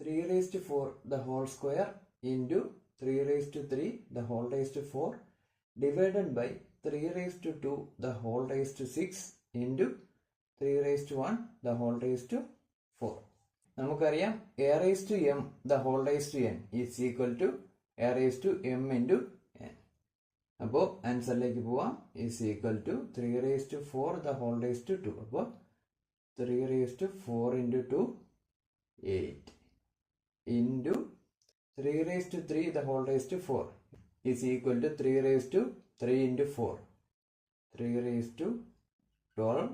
Three raised four the whole square into three റേസ്റ്റ് three the whole raised four divided by three റേസ്റ്റ് to the whole റേസ്റ്റ് six into three റേസ്റ്റ് one the whole raised four നമുക്കറിയാം A raise to M the whole raise to N is equal to A raise to M into N അപ്പോൾ ആൻസറിലേക്ക് പോവാം is equal to three raise to four the whole raise to two അപ്പോൾ three raise to four into to eight into 3 raised to 3 the whole raised to 4 is equal to 3 raised to 3 into 4 3 raised to 12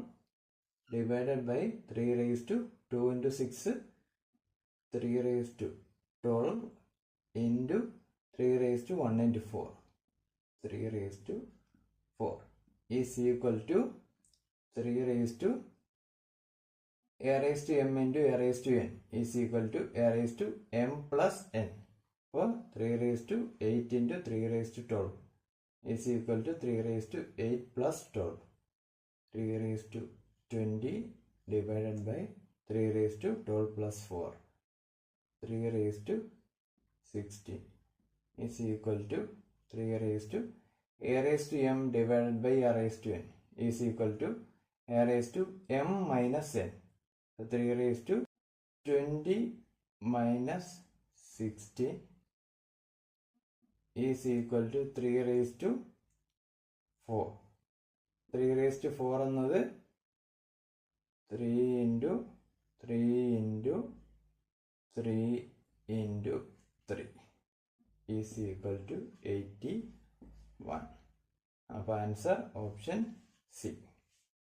divided by 3 raised to 2 into 6 3 raised to 12 into 3 raised to 1 into 4 3 raised to 4 is equal to 3 raised to a raised to m into a raised to n is equal to a raised to m plus n. For 3 raised to 8 into 3 raised to 12 is equal to 3 raised to 8 plus 12. 3 raised to 20 divided by 3 raised to 12 plus 4. 3 raised to 16 is equal to 3 raised to a raised to m divided by a raised to n is equal to a raised to m minus n three raise to twenty minus sixteen is equal to three raise to four three raise to four എന്നത് three into three into three into three is equal to eighty one അപ്പോൾ answer option C